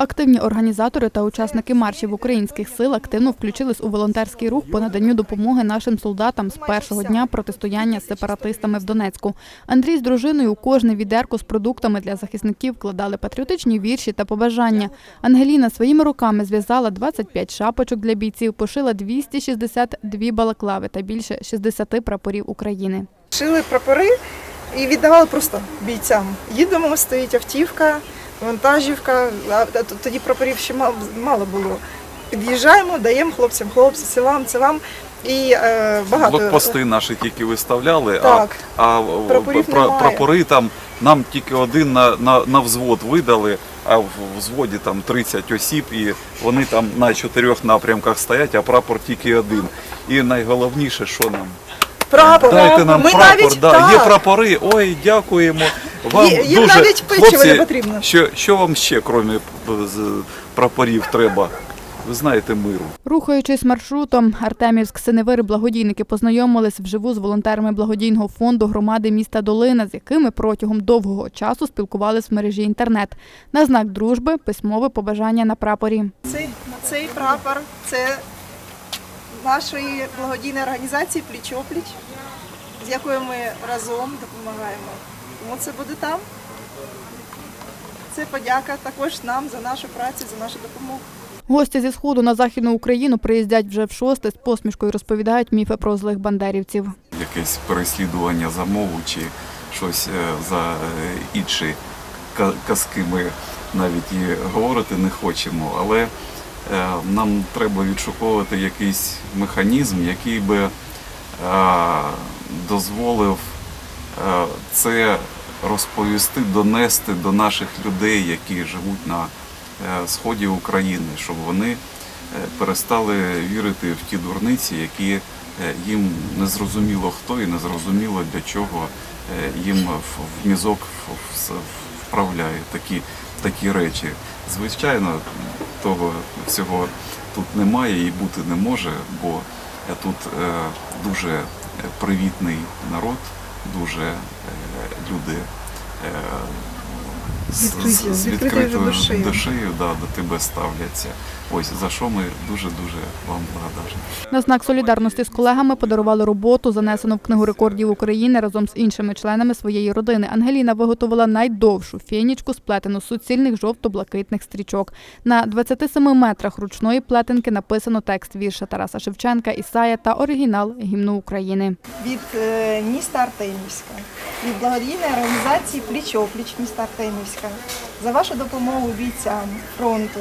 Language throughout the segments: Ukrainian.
Активні організатори та учасники маршів українських сил активно включились у волонтерський рух по наданню допомоги нашим солдатам з першого дня протистояння з сепаратистами в Донецьку. Андрій з дружиною кожне відерко з продуктами для захисників вкладали патріотичні вірші та побажання. Ангеліна своїми руками зв'язала 25 шапочок для бійців, пошила 262 балаклави та більше 60 прапорів України. Шили прапори і віддавали просто бійцям. Їдемо, стоїть автівка, вантажівка, а тоді прапорів ще мало, мало було. Під'їжджаємо, даємо хлопцям, хлопці, це вам, це вам. І е, багато Блокпости наші тільки виставляли, Так. а, а Прапорів пра- немає. прапори там нам тільки один на, на, на взвод видали, а в взводі там 30 осіб, і вони там на чотирьох напрямках стоять, а прапор тільки один. І найголовніше, що нам? прапор. Дайте нам Ми прапор, навіть, да, так, є прапори. Ой, дякуємо. Вам Є- їм дуже навіть печиво Хлопці, не потрібно. Що, що вам ще, крім прапорів, треба? Ви знаєте, миру. Рухаючись маршрутом, Артемівськ Синевир благодійники познайомились вживу з волонтерами благодійного фонду громади міста Долина, з якими протягом довгого часу спілкувались в мережі інтернет. На знак дружби письмове побажання на прапорі. Цей, цей прапор це нашої благодійної організації Пліч-опліч, з якою ми разом допомагаємо. Тому це буде там. Це подяка також нам за нашу працю, за нашу допомогу. Гості зі сходу на західну Україну приїздять вже в шосте з посмішкою розповідають міфи про злих бандерівців. якесь переслідування за мову чи щось е, за е, інші казки ми навіть і говорити не хочемо, але е, нам треба відшуковувати якийсь механізм, який би дозволив е, це розповісти, донести до наших людей, які живуть на е, сході України, щоб вони е, перестали вірити в ті дурниці, які е, їм не зрозуміло хто і не зрозуміло для чого е, їм в мізок в- в- такі, такі речі. Звичайно, того всього тут немає і бути не може, бо е, тут е, дуже е, привітний народ, дуже е, люди з, Відкриті, з, відкритою відкритою душею. душею да, до тебе ставляться. Ось за що ми дуже-дуже вам благодарні. На знак солідарності з колегами подарували роботу, занесену в книгу рекордів України разом з іншими членами своєї родини. Ангеліна виготовила найдовшу фенічку, сплетену з суцільних жовто-блакитних стрічок. На 27 метрах ручної плетенки написано текст вірша Тараса Шевченка, Ісая та оригінал гімну України. Від е, міста Артемівська, від благодійної організації Пліч-опліч міста Артемівська, за вашу допомогу бійцям фронту,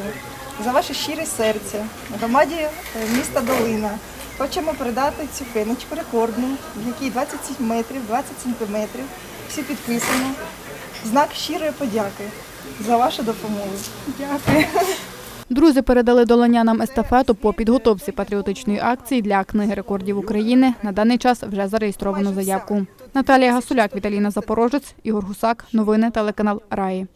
за ваше щире серце, громаді е, міста Долина. Хочемо передати цю феночку рекордну, в якій 27 метрів, 20 сантиметрів, всі підписано. Знак щирої подяки за вашу допомогу. Дякую. Друзі передали долонянам естафету по підготовці патріотичної акції для книги рекордів України. На даний час вже зареєстровано заявку. Наталія Гасуляк, Віталіна Запорожець, Ігор Гусак. Новини телеканал Раї.